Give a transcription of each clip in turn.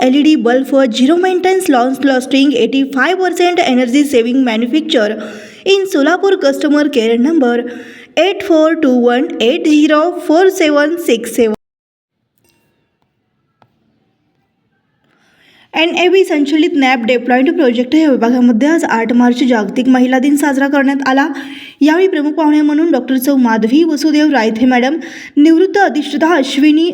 LED bulb for zero maintenance customer lasting 85% energy saving manufacture. In Solapur customer care number 8421804767 N A B संचलित NAP डेप्लॉईड project या विभागामध्ये आज आठ मार्च जागतिक महिला दिन साजरा करण्यात आला. यावेळी प्रमुख पाहुणे म्हणून डॉक्टर चौ माधवी वसुदेव रायथे मॅडम निवृत्त अधिष्ठता Ashwini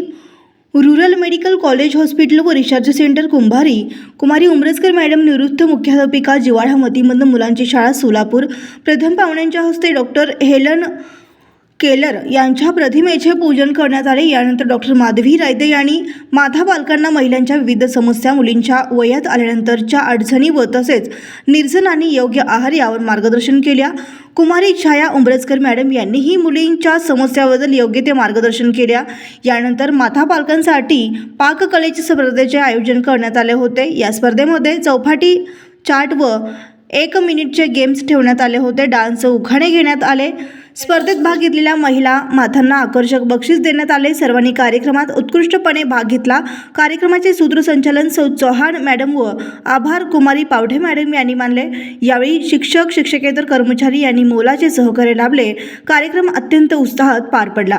rural medical college hospital व रिसर्च सेंटर कुंभारी कुमारी उमरजकर मॅडम निवृत्त मुख्याध्यापिका जिवाळा मतीमंद मुलांची शाळा सोलापूर प्रथम पाहुण्यांच्या हस्ते डॉक्टर हेलन केलर यांच्या प्रतिमेचे पूजन करण्यात आले. यानंतर डॉक्टर माधवी रायदे यांनी माथा बालकांना महिलांच्या विविध समस्या मुलींच्या वयात आल्यानंतरच्या अडचणी व तसेच निर्जन आणि योग्य आहार यावर मार्गदर्शन केल्या. कुमारी छाया उंबरजकर मॅडम यांनीही मुलींच्या समस्याबद्दल योग्य ते मार्गदर्शन केल्या. यानंतर माथा बालकांसाठी पाककलेच्या स्पर्धेचे आयोजन करण्यात आले होते. या स्पर्धेमध्ये चौपाटी चाट व एक मिनिटचे गेम्स ठेवण्यात आले होते. डान्स उखाणे घेण्यात आले. स्पर्धेत भाग घेतलेल्या महिला माथांना आकर्षक बक्षीस देण्यात आले. सर्वांनी कार्यक्रमात उत्कृष्टपणे भाग घेतला. कार्यक्रमाचे सूत्रसंचालन सौ चौहान मॅडम व आभार कुमारी पावठे मॅडम यांनी मानले. यावेळी शिक्षक शिक्षकेतर कर्मचारी यांनी मोलाचे सहकार्य लाभले. कार्यक्रम अत्यंत उत्साहात पार पडला.